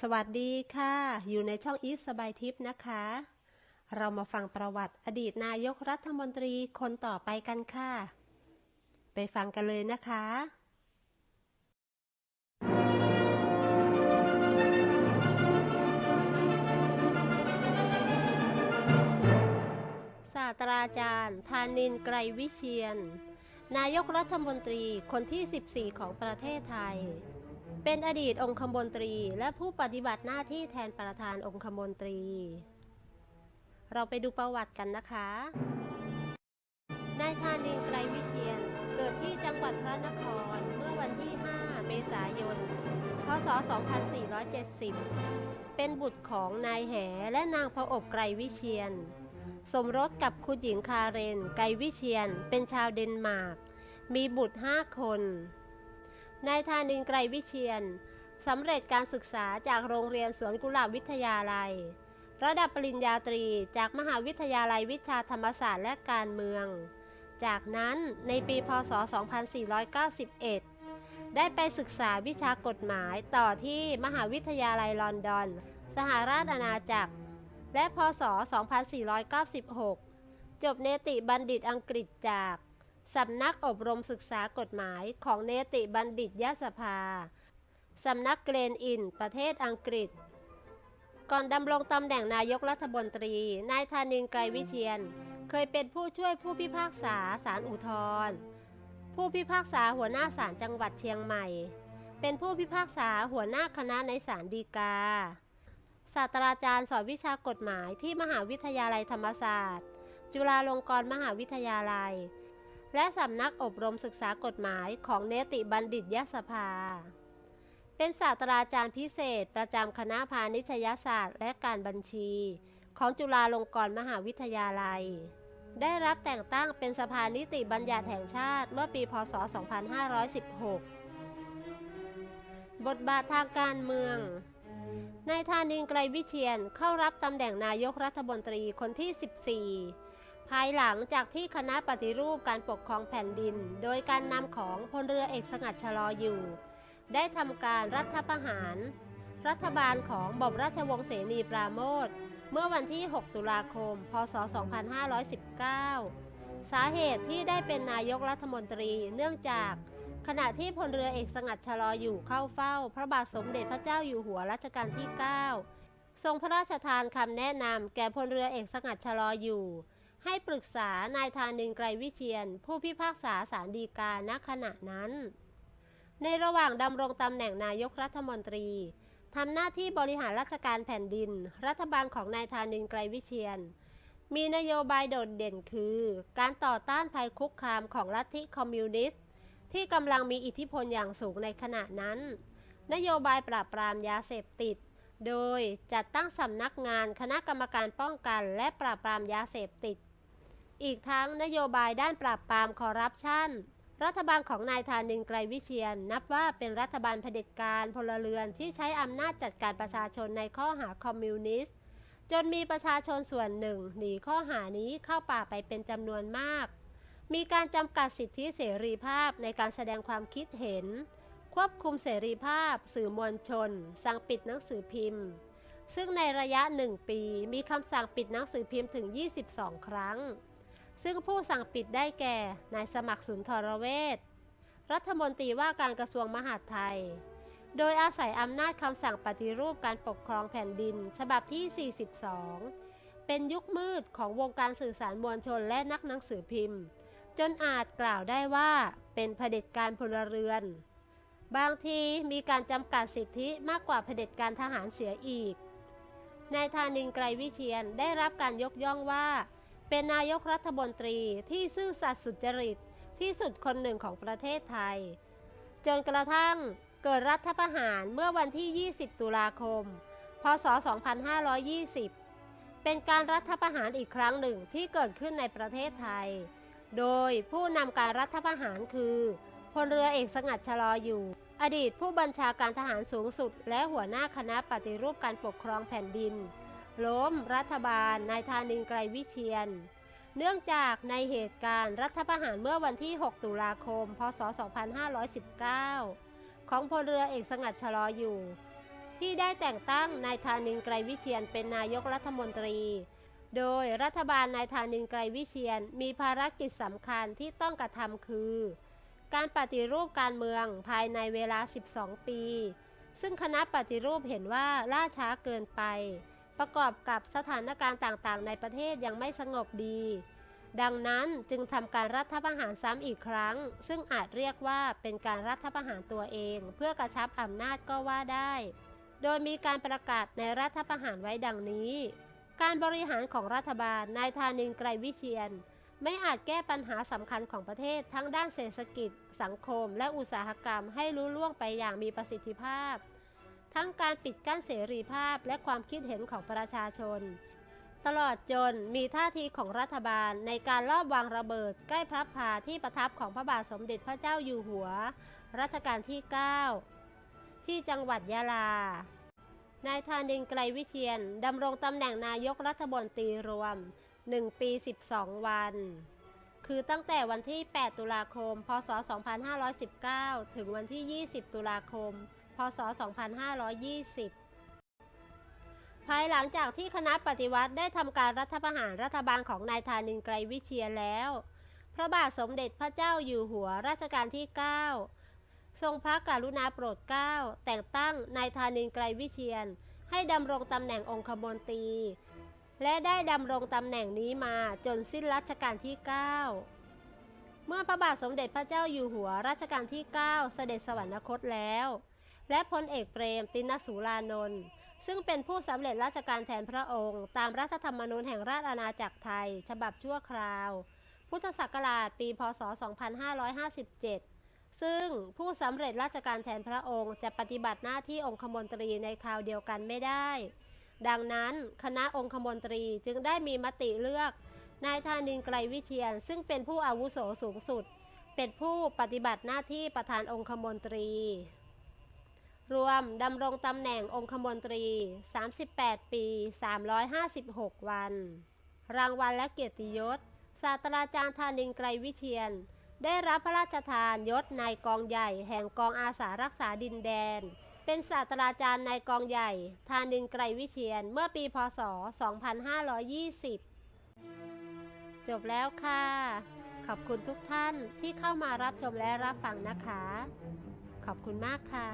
สวัสดีค่ะ อยู่ในช่องอีสสบายทิพย์นะคะ เรามาฟังประวัติอดีตนายกรัฐมนตรีคนต่อไปกันค่ะ ไปฟังกันเลยนะคะ ศาสตราจารย์ธานินไกรวิเชียน นายกรัฐมนตรีคนที่ 14 ของประเทศไทย เป็นอดีตองคมนตรีและผู้ปฏิบัติหน้าที่แทนประธานองคมนตรี เราไปดูประวัติกันนะคะ นายธานินทร์ไกรวิเชียน เกิดที่จังหวัดพระนครเมื่อวันที่ 5 เมษายน พศ 2470 เป็นบุตรของนายแหและนางพระอบไกรวิเชียน สมรสกับคุณหญิงคาเรน ไกรวิเชียน เป็นชาวเดนมาร์ก มีบุตร 5 คน นายธานินไกรวิเชียนสำเร็จการศึกษาจากโรงเรียนสวนกุหลาบวิทยาลัย ระดับปริญญาตรีจากมหาวิทยาลัยวิชาธรรมศาสตร์และการเมือง จากนั้นในปีพศ 2491 ได้ไปศึกษาวิชากฎหมายต่อที่มหาวิทยาลัยลอนดอน สหราชอาณาจักร และพศ 2496 จบเนติบัณฑิตอังกฤษจาก สำนักอบรมศึกษากฎหมายของเนติบัณฑิตยสภา สำนักเกรนอิน ประเทศอังกฤษ ก่อนดำรงตำแหน่งนายกรัฐมนตรี นายธานินทร์ไกรวิเชียน เคยเป็นผู้ช่วยผู้พิพากษาศาลอุทธรผู้พิพากษาหัวหน้าศาลจังหวัดเชียงใหม่ เป็นผู้พิพากษาหัวหน้าคณะในศาลฎีกา ศาสตราจารย์สอนวิชากฎหมายที่มหาวิทยาลัยธรรมศาสตร์ จุฬาลงกรณ์มหาวิทยาลัย และสำนักอบรมศึกษากฎหมายของเนติบัณฑิตยสภา เป็นศาสตราจารย์พิเศษ ประจำคณะพาณิชยศาสตร์และการบัญชี ของจุฬาลงกรณ์มหาวิทยาลัย ได้รับแต่งตั้งเป็นสภานิติบัญญัติแห่งชาติเมื่อปี พศ 2516 บทบาททางการเมืองนายธานินทร์ไกรวิเชียนเข้ารับตำแหน่งนายกรัฐมนตรีคนที่ 14 ภายหลังจากที่คณะปฏิรูปการปกครองแผ่นดิน โดยการนำของพลเรือเอกสงัดชะลออยู่ ได้ทำการรัฐประหาร รัฐบาลของบอมราชวงศ์เสนีปราโมทเมื่อวันที่ 6 ตุลาคม พศ 2519 สาเหตุที่ได้เป็นนายกรัฐมนตรีเนื่องจากขณะที่พลเรือเอกสงัดชะลออยู่เข้าเฝ้า พระบาทสมเด็จพระเจ้าอยู่หัวรัชกาลที่ 9 ทรงพระราชทานคำแนะนำแก่พลเรือเอกสงัดชะลออยู่ ให้ปรึกษานายธานินทร์ไกรวิเชียน ผู้พิพากษาศาลฎีกาณขณะนั้น ในระหว่างดำรงตำแหน่งนายกรัฐมนตรีทำหน้าที่บริหารราชการแผ่นดิน รัฐบาลของนายธานินทร์ไกรวิเชียน มีนโยบายโดดเด่นคือ การต่อต้านภัยคุกคามของลัทธิคอมมิวนิสต์ที่กำลังมีอิทธิพลอย่างสูงในขณะนั้น นโยบายปราบปรามยาเสพติด โดยจัดตั้งสำนักงานคณะกรรมการป้องกันและปราบปรามยาเสพติด อีกทั้งนโยบายด้านปราบปรามคอร์รัปชันรัฐบาลของนายธานินทร์ไกรวิเชียน นับว่าเป็นรัฐบาลเผด็จการพลเรือนที่ใช้อำนาจจัดการประชาชนในข้อหาคอมมิวนิสต์ จนมีประชาชนส่วนหนึ่งหนีข้อหานี้เข้าป่าไปเป็นจำนวนมาก มีการจำกัดสิทธิเสรีภาพในการแสดงความคิดเห็น ควบคุมเสรีภาพ สื่อมวลชน สั่งปิดหนังสือพิมพ์ ซึ่งในระยะหนึ่งปีมีคำสั่งปิดหนังสือพิมพ์ถึง 22 ครั้ง ซึ่งผู้สั่งปิดได้แก่ นายสมัครสุนทรเวชรัฐมนตรีว่าการกระทรวงมหาดไทย โดยอาศัยอำนาจคำสั่งปฏิรูปการปกครองแผ่นดิน ฉบับที่ 42 เป็นยุคมืดของวงการสื่อสารมวลชนและนักหนังสือพิมพ์ จนอาจกล่าวได้ว่าเป็นเผด็จการพลเรือน บางทีมีการจำกัดสิทธิมากกว่าเผด็จการทหารเสียอีกนายธานินทร์ไกรวิเชียนได้รับการยกย่องว่า เป็นนายกรัฐมนตรีที่ซื่อสัตย์สุจริตที่สุดคนหนึ่งของประเทศไทย จนกระทั่งเกิดรัฐประหารเมื่อวันที่ 20 ตุลาคม พศ 2520 เป็นการรัฐประหารอีกครั้งหนึ่งที่เกิดขึ้นในประเทศไทย โดยผู้นำการรัฐประหารคือพลเรือเอกสงัดชะลออยู่ อดีตผู้บัญชาการทหารสูงสุด และหัวหน้าคณะปฏิรูปการปกครองแผ่นดิน ล้มรัฐบาลนายธานินทร์ไกรวิเชียน เนื่องจากในเหตุการณ์รัฐประหารเมื่อวันที่ 6 ตุลาคม พศ 2519 ของพลเรือเอกสงัดชะลออยู่ ที่ได้แต่งตั้งนายธานินทร์ไกรวิเชียนเป็นนายกรัฐมนตรี โดยรัฐบาลนายธานินทร์ไกรวิเชียนมีภารกิจสำคัญที่ต้องกระทำคือ การปฏิรูปการเมืองภายในเวลา 12 ปี ซึ่งคณะปฏิรูปเห็นว่าล่าช้าเกินไป ประกอบกับสถานการณ์ต่างๆ ในประเทศยังไม่สงบดี ดังนั้นจึงทำการรัฐประหารซ้ำอีกครั้ง ซึ่งอาจเรียกว่าเป็นการรัฐประหารตัวเอง เพื่อกระชับอำนาจก็ว่าได้ โดยมีการประกาศในรัฐประหารไว้ดังนี้ การบริหารของรัฐบาลนายธานินไกรวิเชียนไม่อาจแก้ปัญหาสำคัญของประเทศทั้งด้านเศรษฐกิจ สังคม และอุตสาหกรรมให้รู้ล่วงไปอย่างมีประสิทธิภาพ ทั้งการปิดกั้นเสรีภาพและความคิดเห็นของประชาชน ตลอดจนมีท่าทีของรัฐบาลในการลอบวางระเบิดใกล้พระพาที่ประทับของพระบาทสมเด็จพระเจ้าอยู่หัว รัชกาลที่ 9 ที่จังหวัดยะลานายธานินทร์ไกรวิเชียนดำรงตำแหน่งนายกรัฐมนตรีรวม 1 ปี 12 วัน คือตั้งแต่วันที่ 8 ตุลาคม พศ 2519 ถึงวันที่ 20 ตุลาคม พศ 2520 ภายหลังจากที่คณะปฏิวัติได้ทำการรัฐประหารรัฐบาลของนายธานินทร์ไกรวิเชียแล้ว พระบาทสมเด็จพระเจ้าอยู่หัวรัชกาลที่ 9 ทรงพระกรุณาโปรดเกล้า แต่งตั้งนายธานินทร์ไกรวิเชียน ให้ดำรงตำแหน่งองคมนตรีและได้ดำรงตำแหน่งนี้มาจนสิ้นรัชกาลที่ 9 เมื่อพระบาทสมเด็จพระเจ้าอยู่หัวรัชกาลที่ 9 เสด็จสวรรคตแล้ว และพลเอกเปรม ตินสุรานนท์ซึ่งเป็นผู้สำเร็จราชการแทนพระองค์ ตามรัฐธรรมนูญแห่งราชอาณาจักรไทย ฉบับชั่วคราว พุทธศักราช ปี พศ 2557 ซึ่งผู้สำเร็จราชการแทนพระองค์จะปฏิบัติหน้าที่องคมนตรีในคราวเดียวกันไม่ได้ ดังนั้นคณะองคมนตรีจึงได้มีมติเลือก นายธานินไกรวิเชียน ซึ่งเป็นผู้อาวุโสสูงสุด เป็นผู้ปฏิบัติหน้าที่ประธานองคมนตรี รวมดำรงตำแหน่งองคมนตรี 38 ปี 356 วัน รางวัลและเกียรติยศ ศาสตราจารย์ธานินทร์ไกรวิเชียน ได้รับพระราชทานยศนายกองใหญ่แห่งกองอาสารักษาดินแดน เป็นศาสตราจารย์นายกองใหญ่ธานินทร์ไกรวิเชียน เมื่อปี พศ 2520 จบแล้วค่ะ ขอบคุณทุกท่านที่เข้ามารับชมและรับฟังนะคะ ขอบคุณมากค่ะ